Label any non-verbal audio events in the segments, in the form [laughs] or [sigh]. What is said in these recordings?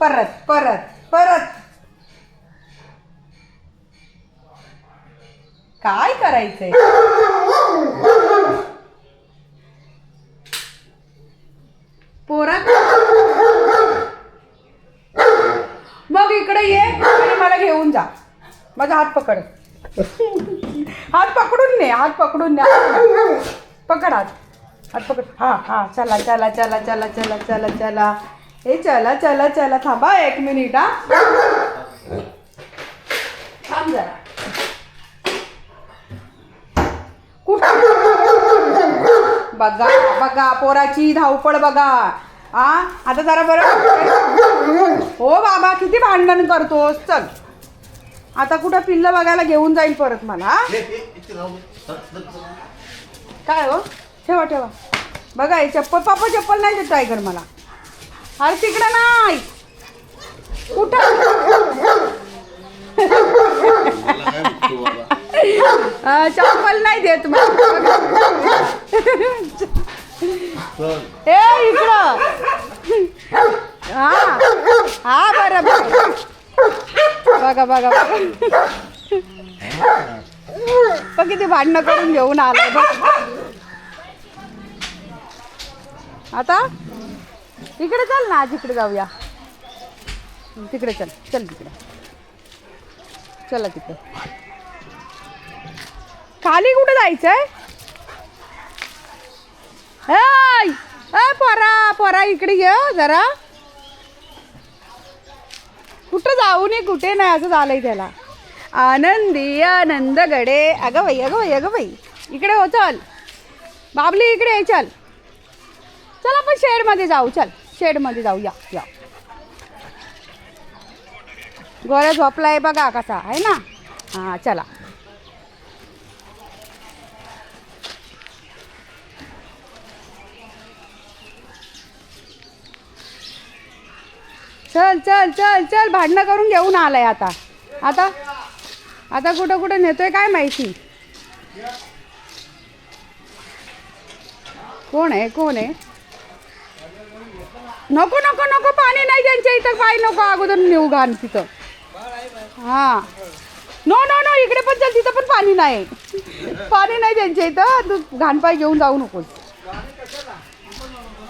परत परत परत. काय करायचंय? पोरा मग इकडे ये आणि मला घेऊन जा. माझा हात पकड. हात पकडून ने हात पकडून ने. पकड हात. हात पकड. हा हा चला चला चला चला चला चला चला. हे चला चला चला थांबा एक मिनिट हा. थांब जरा. कुठं? बघा बघा पोराची धावपळ बघा. आ आता जरा बरं हो बाबा किती भांडण करतोस? चल. आता कुठं पिल्लं बघायला घेऊन जाईल परत मला? काय हो? ठेवा ठेवा. बघा हे चप्पल पापा चप्पल नाही देत टायगर मला. अरे तिकडं नाही. कुठं? चप्पल नाही देत मला ए इकडं. हा. हा बरं बरं. बघा बघा बघा. किती भांडणं करून घेऊन बघ. आता? इकडे चल ना आज इकडे जाऊया. तिकडे चल चल तिकडे. चला तिकडे. खाली कुठे जायचंय? पोरा पोरा इकडे ये हो, जरा. कुठं जाऊ नये कुठे नाही असं झालंय त्याला. आनंदी आनंद गडे अगं बाई अगं बाई अगं बाई. इकडे हो चल. बाबली इकडे ये चल. चल आपण शेडमध्ये जाऊ चल. शेडमध्ये जाऊ या. या गोळ्या आहे बघा कसा आहे ना? हां चला. चल चल चल चल भांडणं करून घेऊन आलाय आता. आता? आता कुठं कुठं नेतोय काय माहिती? कोण आहे कोण आहे? नको नको नको पाणी नाही त्यांच्या इथं. पाय नको अगोदर नेऊ घाण तिथं. हां. नो नो नो इकडे पण चल तिथं पण पाणी नाही. पाणी नाही त्यांच्या इथं. तू घाण पाय घेऊन जाऊ नकोस.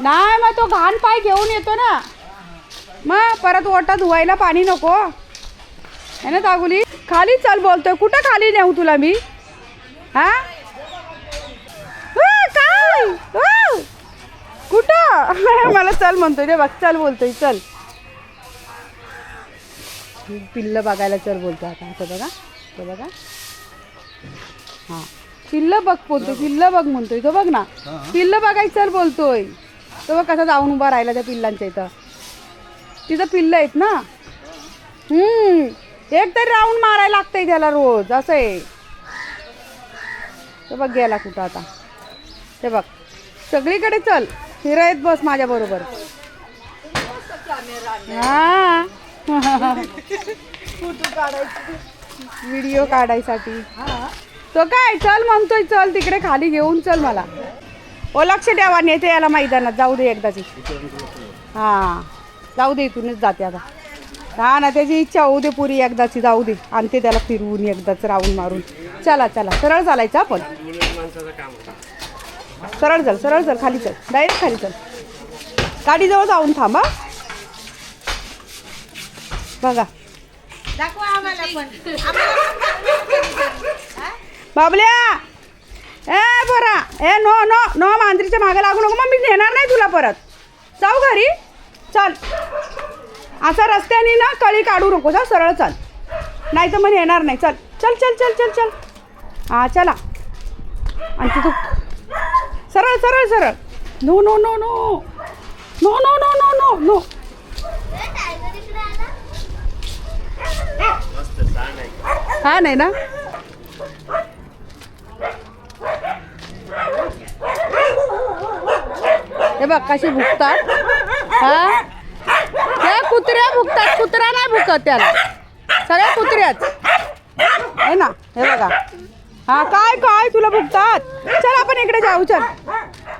नाही मग तो घाण पाय घेऊन येतो ना. मग परत ओटा धुवायला पाणी नको. आहे ना तागुली खाली चल बोलतोय. कुठं खाली नेऊ तुला मी? हा? काय? कुठं? [laughs] मला चल म्हणतोय रे बघ चल बोलतोय चल. पिल्लं बघायला चल बोलतोय आता असं बघा तो बघा. हां. पिल्लं बघ बोलतोय पिल्लं बघ म्हणतोय तो बघ ना. पिल्लं बघायचं चल बोलतोय. तो बघ कसा जाऊन उभा राहिला त्या पिल्लांच्या इथं. तिथं पिल्लं आहेत ना? हम्म. एक तरी राऊंड मारायला लागतंय त्याला रोज असं आहे. ते बघ गेला कुठं आता. ते बघ. सगळीकडे चल. फिरायत बस माझ्या बरोबर. हा. व्हिडिओ काढायसाठी. तो काय चल म्हणतोय चल तिकडे खाली घेऊन चल मला. ओ लक्ष द्यावा नेते याला मैदानात. जाऊ दे एकदाची हां. जाऊ दे इथूनच जाते आता. हा ना त्याची इच्छा होऊ दे पुरी एकदाची जाऊ दे. आणते त्याला फिरवून एकदाच राहून मारून. चला चला. सरळ चालायचं आपण. सरळ चल सरळ चल खाली चल. डायरेक्ट खाली चल. गाडीजवळ जाऊन थांबा बघा. बाबल्या! ए बरा ए नो नो नो मांजरीच्या मागे लागू नको मग मी नेणार नाही तुला परत. जाऊ घरी. चल. असा रस्त्याने ना कळी काढू नको जा सरळ चल. नाही तर मग येणार नाही. चल चल चल चल चल चल. हां चला. आणि तिथं सरळ सरळ सरळ. No no no no no no no no no no हा नाही ना? हे बघ कशी भुकतात. हा? त्या कुत्र्या भुकतात. कुत्रा नाही भुकत त्याला. सगळ्या कुत्र्याच. आहे ना? हे बघा. हा काय काय तुला भुकतात चल आपण इकडे जाऊ चल.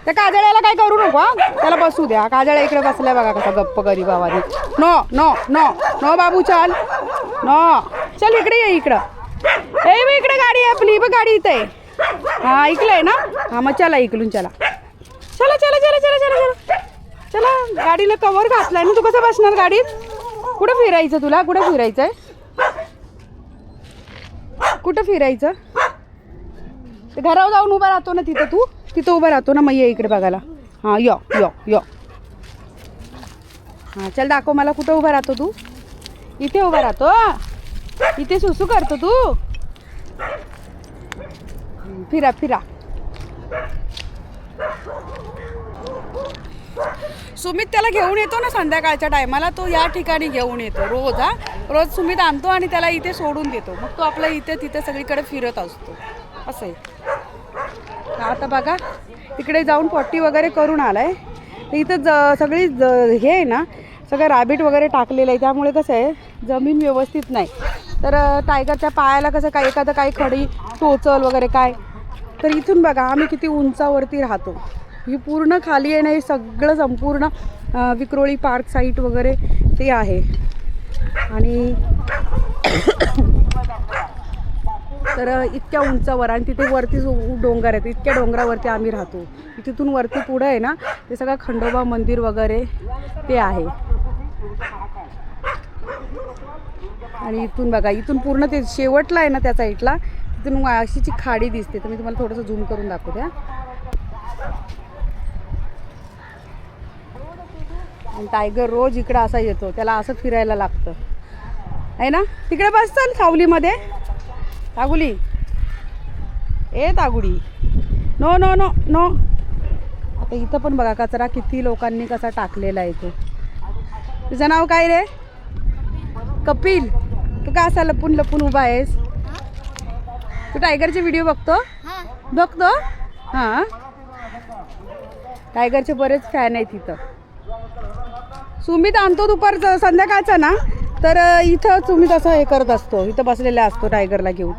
त्या काजळ्याला काय करू नको त्याला बसू द्या. काजळ्या इकडे बसलाय बघा कसा गप्प गरी बाबाने नो नो नो नो बाबू चल. नो. चल इकडे ये इकडं. ए मग इकडे गाडी आहे आपली. बघ गाडी इथे. आहे हा ऐकलंय ना. हा मग चला इकडून चला. चला चला चला चला चला चला. चला गाडीला कवर घातलाय ना. तू कसं बसणार गाडीत? कुठं फिरायचं तुला? कुठं फिरायचं आहे कुठं फिरायचं? ते घरावर जाऊन उभा राहतो ना तिथं तू? तिथं उभा राहतो ना मग ये इकडे बघायला. हां यो यो यो. हां चल दाखव मला कुठं उभा राहतो तू. इथे उभा राहतो इथे सुसू करतो तू. फिरा फिरा. सुमित त्याला घेऊन येतो ना संध्याकाळच्या टायमाला तो या ठिकाणी घेऊन येतो रोज हा. रोज सुमित आणतो आणि त्याला इथे सोडून देतो. मग तो आपला इथे तिथे सगळीकडे फिरत असतो. असं आहे. आता बघा तिकडे जाऊन पट्टी वगैरे करून आलाय. तर इथं ज सगळी ज हे आहे ना सगळं रॅबिट वगैरे टाकलेलं आहे. त्यामुळे कसं आहे जमीन व्यवस्थित नाही. तर टायगरच्या पायाला कसं काय एखादं काही खडी टोचल वगैरे काय. तर इथून बघा आम्ही किती उंचावरती राहतो. ही पूर्ण खाली आहे ना हे सगळं संपूर्ण विक्रोळी पार्क साईट वगैरे ते आहे. आणि तर इतक्या उंचावर आणि तिथे वरती डोंगर आहेत इतक्या डोंगरावरती आम्ही राहतो. तिथून वरती पुढं आहे ना ते सगळं खंडोबा मंदिर वगैरे ते आहे. आणि इथून बघा इथून पूर्ण ते शेवटला आहे ना त्या साईडला तिथून अशीची खाडी दिसते. तर मी तुम्हाला थोडंसं झूम करून दाखवते हा. आणि टायगर रोज इकडं असा येतो त्याला असं फिरायला लागतं. आहे ना? तिकडे बस चल सावलीमध्ये. तागुली. ए तागुडी. No no no no. आता इथं पण बघा कचरा किती लोकांनी कसा टाकलेला आहे तो. तुझं नाव काय रे? कपिल. तू का असा लपून लपून उभा आहेस? तू टायगरचे व्हिडिओ बघतो? बघतो? हां. टायगरचे बरेच फॅन आहेत इथं. सुमित आणतो दुपारचं संध्याकाळचं ना? तर इथं तुम्ही तसं हे करत असतो. इथं बसलेला असतो टायगरला घेऊन.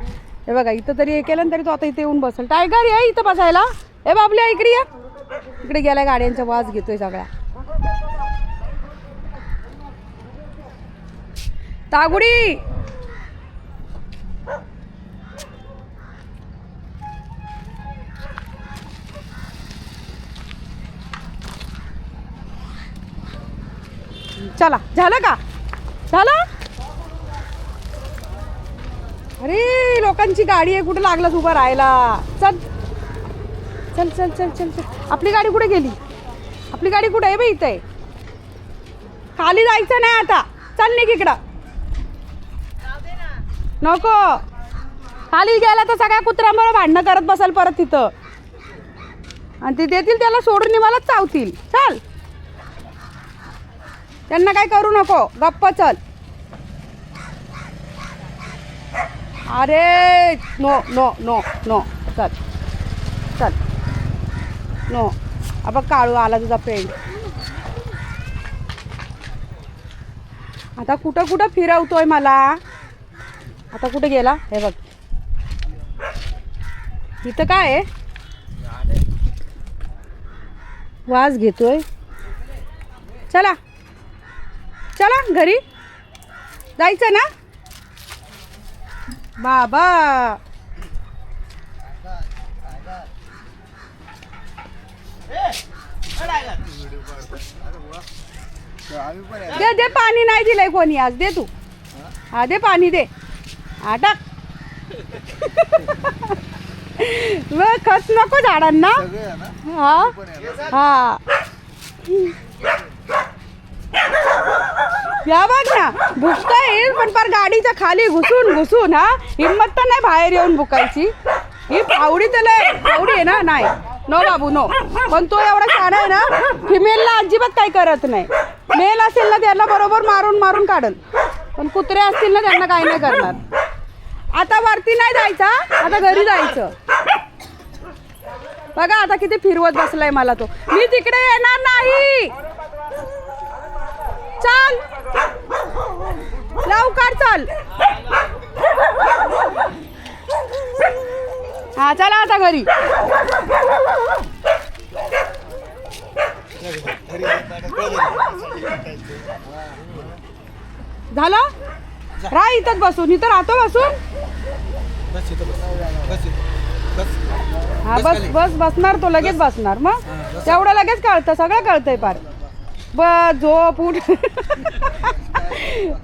हे बघा इथं तरी हे केलं ना तरी तो आता इथे येऊन बसेल. टायगर ये इथं बसायला. ए बाबल्या इकडे या. इकडे गेला गाड्यांचा वास घेतोय सगळा. तागुडी! चला झालं का? झाला? अरे लोकांची गाडी आहे कुठे लागलास उभा राहायला? चल. चल चल चल चल चल. आपली गाडी कुठे गेली? आपली गाडी कुठे आहे बाई इथे? आहे. खाली जायचं नाही आता. चल निघ इकडं. नको. खाली गेला तर सगळ्या कुत्र्यांबरोबर भांडणं करत बसाल परत तिथं. आणि ते देतील त्याला सोडून मलाच चावतील. चल. त्यांना काय करू नको. गप्प चल. अरे नो नो नो नो चल चल. नो. अब काळू आला तुझा फ्रेंड आता कुठं कुठं फिरवतोय मला? आता कुठे गेला? हे बघ. इथं काय आहे? वास घेतोय. चला. चला घरी. जायचं ना? बाबा. दे दे पाणी नाही दिलंय कोणी आज. दे तू. हा दे पाणी दे. हा टाक. खत नको झाडांना. हा. हा. या बघ ना भुसता येईल पण फार गाडीच्या खाली घुसून घुसून हा? हिंमत तर नाही बाहेर येऊन भुकायची. ही फावडी त्याला फावडी आहे ना? नाही. नो बाबू नो. पण तो एवढा छान आहे ना फिमेलला अजिबात काही करत नाही. मेल असेल ना त्याला बरोबर मारून मारून काढल. पण कुत्रे असतील ना त्यांना काही नाही करणार. आता वरती नाही जायचा आता घरी जायचं. बघा आता किती फिरवत बसलाय मला तो. मी तिकडे येणार नाही. चल. लवकर चल. हा चला आता घरी. झालं? राह इथंच बसून इथं राहतो बसून? बस इथं बस बस इथं बस हा बस बस बसणार तो लगेच बसणार. मग. तेवढं लगेच कळतं सगळं कळतंय पार. बस झोप उठ.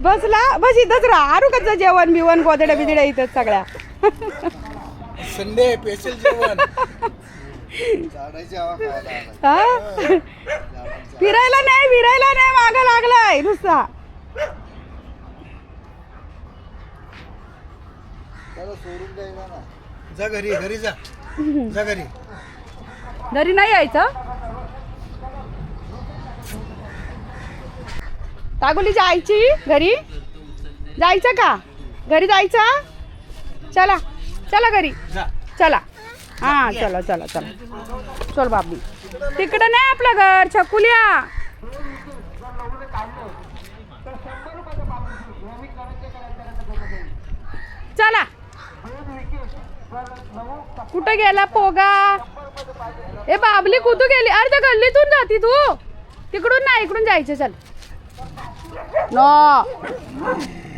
बसला बस इथंच राहा. आरू कसं जेवण बिवण गोदड्या बिदड्या इथंच सगळ्या. संडे स्पेशल जेवण. हा? फिरायला नाही फिरायला नाही मागं लागलाय नुसता. जा घरी घरी जा. जा घरी. घरी नाही यायचं? तागोलीच्या आईची? घरी? जायचं का? घरी जायचं? चला. चला घरी. चला. हा चला चला चला. चल बाबी. तिकडं नाही आपलं घर छकुल्या चला. कुठं गेला पोगा? ए बाबली कुठं गेली? अरे त्या गल्लीतून जाती तू. तिकडून नाही इकडून जायचं चल. नो.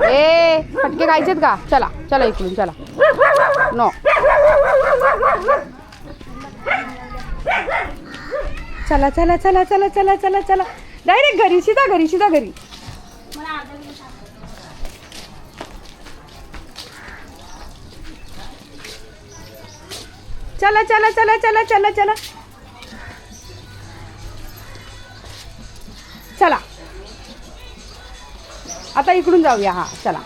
ए फटके खायचेत का? चला चला इकडून चला. नो. चला चला चला चला चला चला चला. डायरेक्ट घरी सीधा घरी सीधा घरी. चला चला चला चला चला चला. चला. आता इकडून जाऊया हा चला.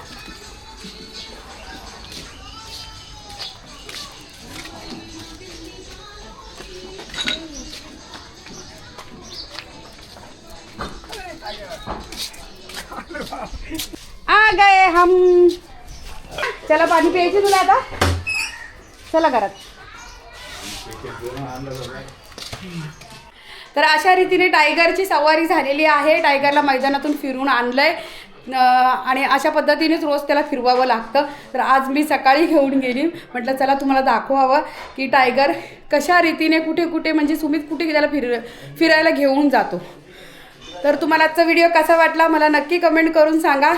आ गए हम. चला पाणी प्यायचे तुला आता? चला घरात. तर अशा रीतीने टायगरची सवारी झालेली आहे. टायगरला मैदानातून फिरून आणलंय. आणि अशा पद्धतीनेच रोज त्याला फिरवावं लागतं. तर आज मी सकाळी घेऊन गेली. म्हटलं चला तुम्हाला दाखवावं की टायगर कशा रीतीने कुठे कुठे म्हणजे सुमित कुठे त्याला फिर फिरायला घेऊन जातो. तर तुम्हाला आजचा व्हिडिओ कसा वाटला मला नक्की कमेंट करून सांगा.